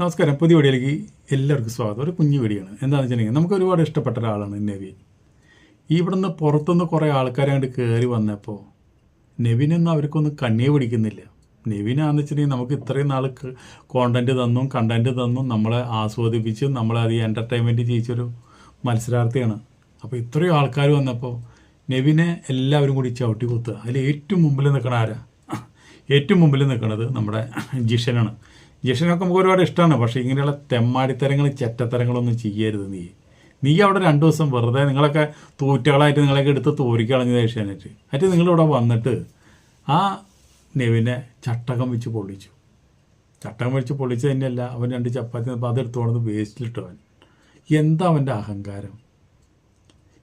നമസ്കാരം. പുതിയ വീഡിയോയിലേക്ക് എല്ലാവർക്കും സ്വാഗതം. ഒരു കുഞ്ഞു വീഡിയോയാണ് എന്താണെന്ന് വെച്ചിട്ടുണ്ടെങ്കിൽ നമുക്ക് ഒരുപാട് ഇഷ്ടപ്പെട്ട ഒരാളാണ് നെവി. ഇവിടുന്ന് പുറത്തുനിന്ന് കുറേ ആൾക്കാരെ കയറി വന്നപ്പോൾ നെവിനൊന്നും അവർക്കൊന്നും കണ്ണിയെ പിടിക്കുന്നില്ല. നെവിനാന്ന് വെച്ചിട്ടുണ്ടെങ്കിൽ നമുക്ക് ഇത്രയും നാൾ കോണ്ടന്റ് തന്നും കണ്ടന്റ് തന്നും നമ്മളെ ആസ്വദിപ്പിച്ച് നമ്മളെ അത് എന്റർടൈൻമെന്റ് ചെയ്യിച്ചൊരു മത്സരാർത്ഥിയാണ്. അപ്പോൾ ഇത്രയും ആൾക്കാർ വന്നപ്പോൾ നെവിനെ എല്ലാവരും കൂടി ചവിട്ടി കുത്തുക. അതിൽ ഏറ്റവും മുമ്പിൽ നിൽക്കണ ആരാ? ഏറ്റവും മുമ്പിൽ നിൽക്കുന്നത് നമ്മുടെ ജിഷനാണ്. ജിഷനൊക്കെ നമുക്ക് ഒരുപാട് ഇഷ്ടമാണ് പക്ഷേ ഇങ്ങനെയുള്ള തെമ്മാടിത്തരങ്ങളും ചെറ്റത്തരങ്ങളൊന്നും ചെയ്യരുത് നീ. നീ അവിടെ രണ്ടു ദിവസം വെറുതെ നിങ്ങളൊക്കെ തൂറ്റകളായിട്ട് നിങ്ങളൊക്കെ എടുത്ത് തോരിക്കളഞ്ഞത് ഏഷ്യാനെറ്റ് എന്നിട്ട്. നിങ്ങളിവിടെ വന്നിട്ട് ആ നെവിനെ ചട്ടകം വെച്ച് പൊള്ളിച്ചു. ചട്ടകം വെച്ച് പൊള്ളിച്ച് തന്നെയല്ല അവൻ രണ്ട് ചപ്പാത്തി അപ്പോൾ അതെടുത്ത് കൊണ്ടത് വേസ്റ്റിലിട്ടു അവൻ. എന്താ അവന്റെ അഹങ്കാരം?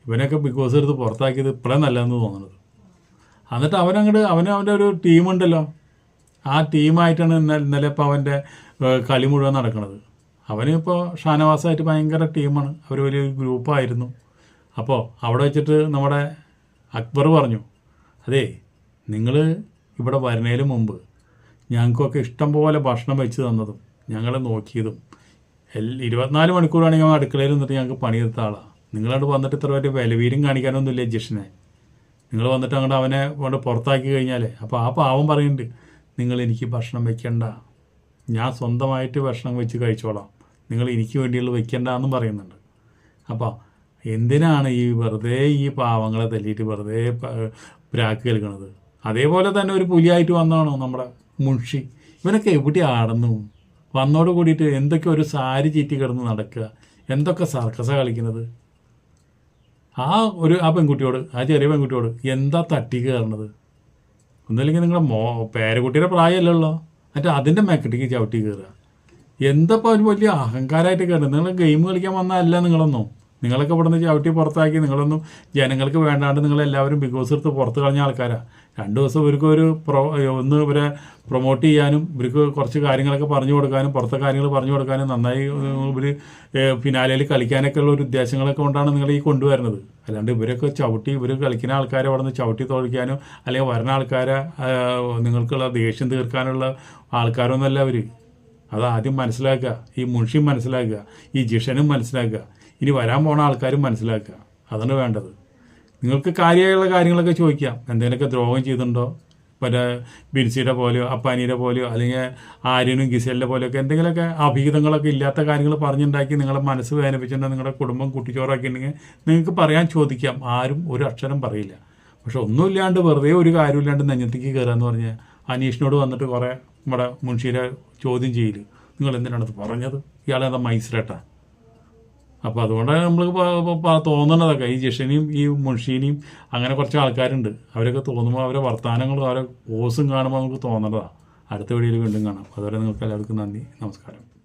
ഇവനൊക്കെ ബിഗ് ബോസ് എടുത്ത് പുറത്താക്കിയത് ഇപ്പോഴേ നല്ലതെന്ന് തോന്നുന്നത് എന്നിട്ട് അവനങ്ങോട്ട് അവന് അവന്റെ ഒരു ടീമുണ്ടല്ലോ ആ ടീമായിട്ടാണ് ഇന്നലെ ഇന്നലെ ഇപ്പോൾ അവന്റെ കളി മുഴുവൻ നടക്കുന്നത് അവനിപ്പോൾ ഷാനവാസായിട്ട് ഭയങ്കര ടീമാണ്. അവർ വലിയ ഗ്രൂപ്പായിരുന്നു. അപ്പോൾ അവിടെ വെച്ചിട്ട് നമ്മുടെ അക്ബർ പറഞ്ഞു അതെ നിങ്ങൾ ഇവിടെ വരുന്നതിന് മുമ്പ് ഞങ്ങൾക്കൊക്കെ ഇഷ്ടം പോലെ ഭക്ഷണം വെച്ച് തന്നതും ഞങ്ങളെ നോക്കിയതും എല്ലാ ഇരുപത്തിനാല് മണിക്കൂറാണെങ്കിൽ ഞങ്ങൾ അടുക്കളയിൽ നിന്നിട്ട് ഞങ്ങൾക്ക് പണിയെടുത്ത ആളാണ് നിങ്ങളോട് വന്നിട്ട് ഇത്ര വലിയ വിലവീരും കാണിക്കാനൊന്നുമില്ല ജിഷനെ നിങ്ങൾ വന്നിട്ട് അങ്ങോട്ട് അവനെ കൊണ്ട് പുറത്താക്കി കഴിഞ്ഞാലേ? അപ്പോൾ ആ പാവം പറയുന്നുണ്ട് നിങ്ങൾ എനിക്ക് ഭക്ഷണം വെക്കണ്ട. ഞാൻ സ്വന്തമായിട്ട് ഭക്ഷണം വെച്ച് കഴിച്ചോളാം. നിങ്ങൾ എനിക്ക് വേണ്ടിയുള്ള വെക്കണ്ട എന്നും പറയുന്നുണ്ട്. അപ്പോൾ എന്തിനാണ് ഈ വെറുതെ ഈ പാവങ്ങളെ തല്ലിയിട്ട് വെറുതെ പ്രാക്ക് കേൾക്കണത്? അതേപോലെ തന്നെ ഒരു പുലിയായിട്ട് വന്നതാണോ നമ്മുടെ മുൻഷി? ഇവനൊക്കെ എവിടെ ആടുന്നു? വന്നോട് കൂടിയിട്ട് എന്തൊക്കെ ഒരു സാരി ചീറ്റി കിടന്ന് നടക്കുക? എന്തൊക്കെ സർക്കസ കളിക്കുന്നത്? ആ ഒരു ആ പെൺകുട്ടിയോട് ആ ചെറിയ പെൺകുട്ടിയോട് എന്താ തട്ടി കയറണത്? ഒന്നുമില്ലെങ്കിൽ നിങ്ങളുടെ മോ പേരക്കുട്ടിയുടെ പ്രായമല്ലല്ലോ. എന്നിട്ട് അതിന്റെ മെക്കട്ടിക്ക് ചവിട്ടി കയറുക എന്തപ്പോൾ ഒരു വലിയ അഹങ്കാരമായിട്ട് കയറുന്നത് നിങ്ങൾ ഗെയിം കളിക്കാൻ വന്നതല്ല നിങ്ങളൊന്നും. നിങ്ങളൊക്കെ ഇവിടെ നിന്ന് ചവിട്ടി പുറത്താക്കി നിങ്ങളൊന്നും ജനങ്ങൾക്ക് വേണ്ടാണ്ട് നിങ്ങളെല്ലാവരും ബിഗ് ബോസ് എടുത്ത് പുറത്ത് കളഞ്ഞ ആൾക്കാരാണ് രണ്ട് ദിവസം ഇവർക്ക് ഒരു പ്രൊ ഒന്ന് ഇവരെ പ്രൊമോട്ട് ചെയ്യാനും ഇവർക്ക് കുറച്ച് കാര്യങ്ങളൊക്കെ പറഞ്ഞു കൊടുക്കാനും പുറത്തെ കാര്യങ്ങൾ പറഞ്ഞു കൊടുക്കാനും നന്നായി ഇവർ ഫിനാലയിൽ കളിക്കാനൊക്കെ ഉള്ള ഒരു ഉദ്ദേശങ്ങളൊക്കെ കൊണ്ടാണ് നിങ്ങൾ ഈ കൊണ്ടുവരുന്നത്. അല്ലാണ്ട് ഇവരൊക്കെ ചവിട്ടി ഇവർ കളിക്കുന്ന ആൾക്കാരെ അവിടെ നിന്ന് ചവിട്ടി തോൽക്കാനോ അല്ലെങ്കിൽ വരുന്ന ആൾക്കാരെ നിങ്ങൾക്കുള്ള ദേഷ്യം തീർക്കാനുള്ള ആൾക്കാരൊന്നുമല്ല അവർ അത് ആദ്യം മനസ്സിലാക്കുക ഈ മുൻഷിയും മനസ്സിലാക്കുക ഈ ജിഷനും മനസ്സിലാക്കുക. ഇനി വരാൻ പോണ ആൾക്കാരും മനസ്സിലാക്കുക. അതാണ് വേണ്ടത്. നിങ്ങൾക്ക് കാര്യമായുള്ള കാര്യങ്ങളൊക്കെ ചോദിക്കാം. എന്തെങ്കിലുമൊക്കെ ദ്രോഹം ചെയ്തിട്ടുണ്ടോ? പിന്നെ ബിൻസിയുടെ പോലെയോ അപ്പാനിയുടെ പോലെയോ അല്ലെങ്കിൽ ആര്യനും ഗിസലിന്റെ പോലെയൊക്കെ എന്തെങ്കിലുമൊക്കെ അഭിഹിതങ്ങളൊക്കെ ഇല്ലാത്ത കാര്യങ്ങൾ പറഞ്ഞുണ്ടാക്കി നിങ്ങളെ മനസ്സ് വേദനിപ്പിച്ചിട്ടുണ്ടെങ്കിൽ നിങ്ങളുടെ കുടുംബം കുട്ടിച്ചോറാക്കിയിട്ടുണ്ടെങ്കിൽ നിങ്ങൾക്ക് പറയാൻ ചോദിക്കാം. ആരും ഒരു അക്ഷരം പറയില്ല. പക്ഷെ ഒന്നുമില്ലാണ്ട് വെറുതെ ഒരു കാര്യമില്ലാണ്ട് നെഞ്ഞത്തേക്ക് എന്ന് പറഞ്ഞാൽ അനീഷിനോട് വന്നിട്ട് കുറേ നമ്മുടെ മുൻഷീരെ ചോദ്യം ചെയ്യൽ നിങ്ങൾ എന്തിനാണ് അത് പറഞ്ഞത്? ഇയാളെന്താ മൈസരേട്ടാ? അപ്പോൾ അതുകൊണ്ടാണ് നമ്മൾ തോന്നുന്നതൊക്കെ ഈ ജിഷനെയും ഈ മുൻഷീനെയും അങ്ങനെ കുറച്ച് ആൾക്കാരുണ്ട്. അവരൊക്കെ തോന്നുമ്പോൾ അവരെ വർത്തമാനങ്ങളും അവരെ കോഴ്സും കാണുമ്പോൾ നമുക്ക് തോന്നേണ്ടതാണ് അടുത്ത വീഡിയോയിൽ വീണ്ടും കാണാം. അതുവരെ നിങ്ങൾക്ക് എല്ലാവർക്കും നന്ദി. നമസ്കാരം.